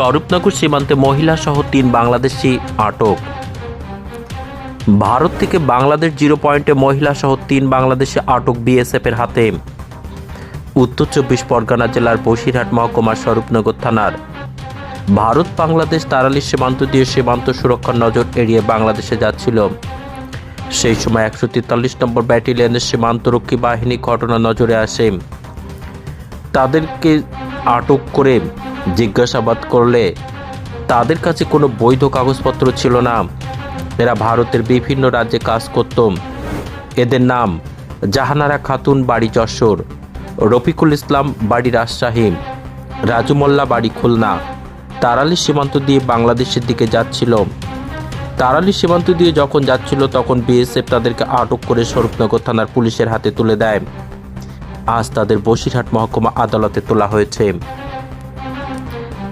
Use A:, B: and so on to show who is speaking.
A: স্বরূপনগর সীমান্তে মহিলা সহ তিন বাংলাদেশি আটক। ভারত থেকে বাংলাদেশ জিরো পয়েন্টে মহিলা সহ তিন বাংলাদেশি আটক বিএসএফ এর হাতে। উত্তর চব্বিশ পরগনা জেলার বসিরহাট মহকুমার স্বরূপনগর থানার। ভারত বাংলাদেশ তারালি সীমান্ত দিয়ে সীমান্ত সুরক্ষার নজর এড়িয়ে বাংলাদেশে যাচ্ছিল। সেই সময় একশো তেতাল্লিশ নম্বর ব্যাটালিয়নের সীমান্তরক্ষী বাহিনী ঘটনা নজরে আসে। তাদেরকে আটক করে জিজ্ঞাসাবাদ করলে তাদের কাছে কোনো বৈধ কাগজপত্র ছিল না। এরা ভারতের বিভিন্ন রাজ্যে কাজ করত। এদের নাম জাহানারা খাতুন বাড়ি যশোর, রফিকুল ইসলাম বাড়ি রাজশাহী, রাজু মোল্লা বাড়ি খুলনা। তারালি সীমান্ত দিয়ে বাংলাদেশের দিকে যাচ্ছিল। তারালি সীমান্ত দিয়ে যখন যাচ্ছিল তখন বিএসএফ তাদেরকে আটক করে স্বরূপনগর থানার পুলিশের হাতে তুলে দেয়। আজ তাদের বসিরহাট মহকুমা আদালতে তোলা হয়েছে।